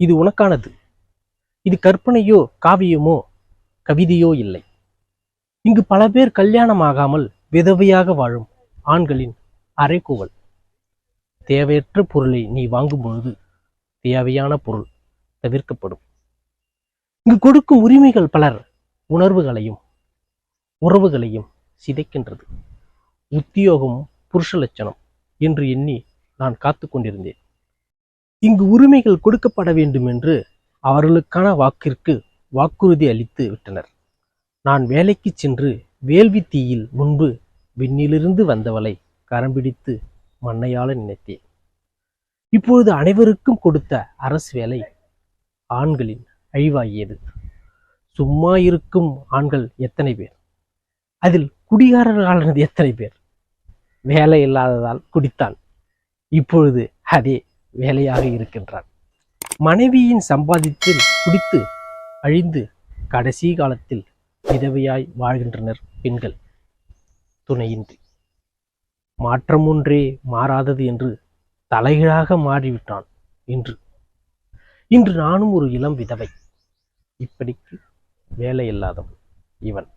இது உனக்கானது. இது கற்பனையோ காவியமோ கவிதையோ இல்லை. இங்கு பல பேர் கல்யாணமாகாமல் விதவையாக வாழும் ஆண்களின் அரைக்கூவல் தேவையற்ற பொருளை நீ வாங்கும் பொழுது தேவையான பொருள் தவிர்க்கப்படும். இங்கு கொடுக்கும் உரிமைகள் பலர் உணர்வுகளையும் உறவுகளையும் சிதைக்கின்றது. உத்தியோகம் புருஷ லட்சணம் என்று எண்ணி நான் காத்து கொண்டிருந்தேன். இங்கு உரிமைகள் கொடுக்கப்பட வேண்டும் என்று அவர்களுக்கான வாக்கிற்கு வாக்குறுதி அளித்து விட்டனர். நான் வேலைக்கு சென்று வேள்வி தீயில் முன்பு விண்ணிலிருந்து வந்தவளை கரம் பிடித்து மண்ணையாள நினைத்தேன். இப்பொழுது அனைவருக்கும் கொடுத்த அரசு வேலை ஆண்களின் அழிவாகியது. சும்மா இருக்கும் ஆண்கள் எத்தனை பேர்? அதில் குடிகாரர்களானது எத்தனை பேர்? வேலை இல்லாததால் குடித்தான். இப்பொழுது அதே வேலையாக இருக்கின்றான். மனைவியின் சம்பாதித்தில் குடித்து அழிந்து கடைசி காலத்தில் விதவையாய் வாழ்கின்றனர் பெண்கள். துணையின்றி. மாற்றம் ஒன்றே மாறாதது என்று தலைகீழாக மாறிவிட்டான் இன்று. இன்று நானும் ஒரு இளம் விதவை. இப்படிக்கு வேலை இல்லாதவன் இவன்.